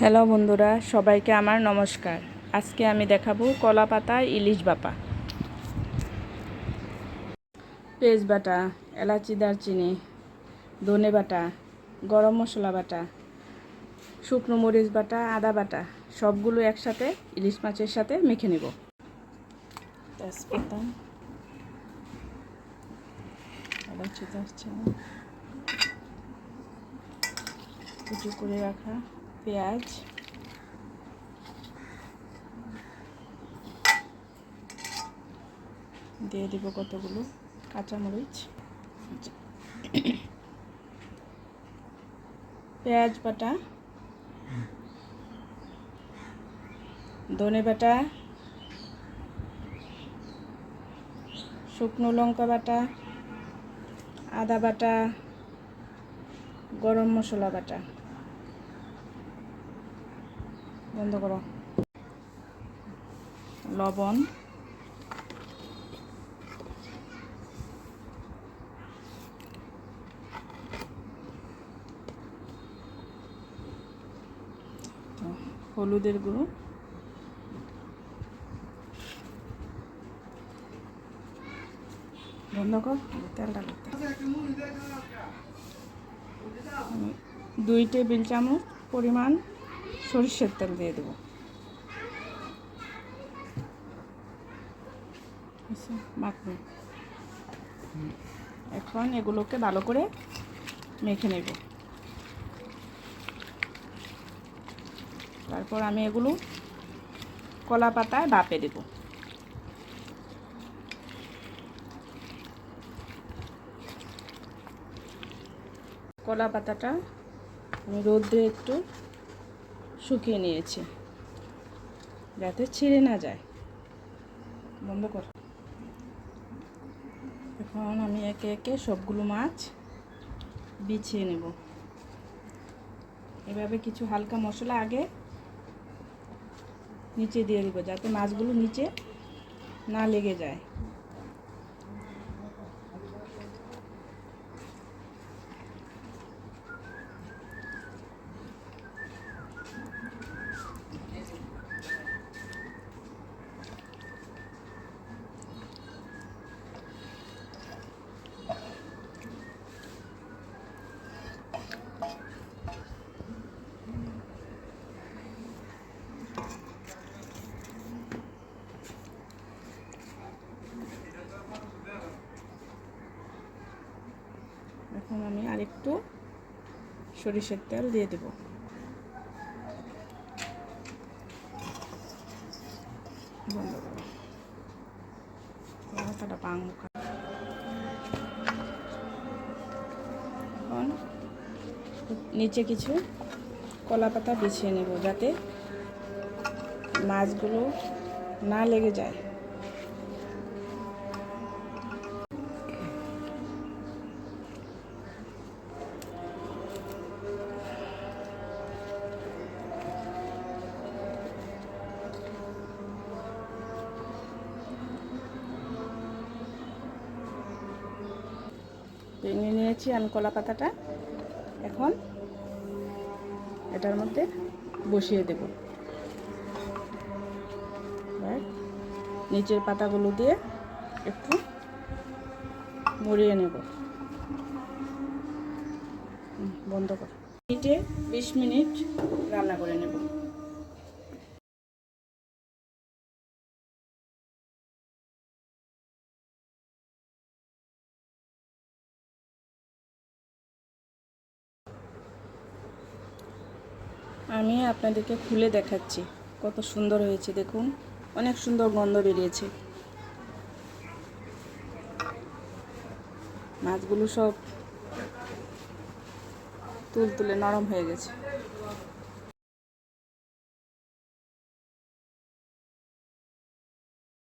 Hello বন্ধুরা, সবাইকে আমার নমস্কার। আজকে আমি দেখাবো কলা পাতা, ইলিশ বাপা। পেঁয়াজ বাটা, এলাচি, দারচিনি, ধনে বাটা, গরম মশলা বাটা, শুকনো মরিচ বাটা, আদা বাটা, সবগুলো একসাথে ইলিশ মাছের সাথে মেখে নেব। তেজপাতা, এলাচি, দারচিনি করে রাখা। পেঁয়াজ। দিয়ে দিব কতগুলো? কাঁচামরিচ। পেঁয়াজ বাটা। ধনে বাটা। শুকনো লঙ্কা বাটা। আদা বাটা। গরম মশলা বাটা। বন্ধ করো। লবণ। হলুদের গুঁড়ো। বন্ধ কর তেলটা দুই টেবিল চামচ পরিমাণ সরিষার তেল দিয়ে দেবো। আচ্ছা, এখন এগুলোকে ভালো করে মেখে নেব। তারপর আমি এগুলো কলা পাতায় বাপে দেব। কলা পাতাটা আমি রোদ্রে একটু শুকিয়ে নিয়েছি। যাতে ছিঁড়ে না যায়। বন্ধ কর। এখন আমি একে একে সবগুলো মাছ বিছিয়ে নেব। এভাবে কিছু হালকা মশলা আগে নিচে দিয়ে দিব, যাতে মাছগুলো নিচে না লেগে যায়। এখন আমি আরেকটু সরিষার তেল দিয়ে দেব। এখন নিচে কিছু কলা পাতা বিছিয়ে নেব যাতে মাছগুলো না লেগে যায়। ভেঙে নিয়েছি আমি কলা পাতাটা এখন এটার মধ্যে বসিয়ে দেব। নিচের পাতাগুলো দিয়ে একটু মরিয়ে নেব। বন্ধ কর। মিনিটে বিশ মিনিট রান্না করে নেব। আমি আপনাদেরকে খুলে দেখাচ্ছি। কত সুন্দর হয়েছে, দেখুন। অনেক সুন্দর গন্ধ বেরিয়েছে। মাছগুলো সব তুল তুলে নরম হয়ে গেছে।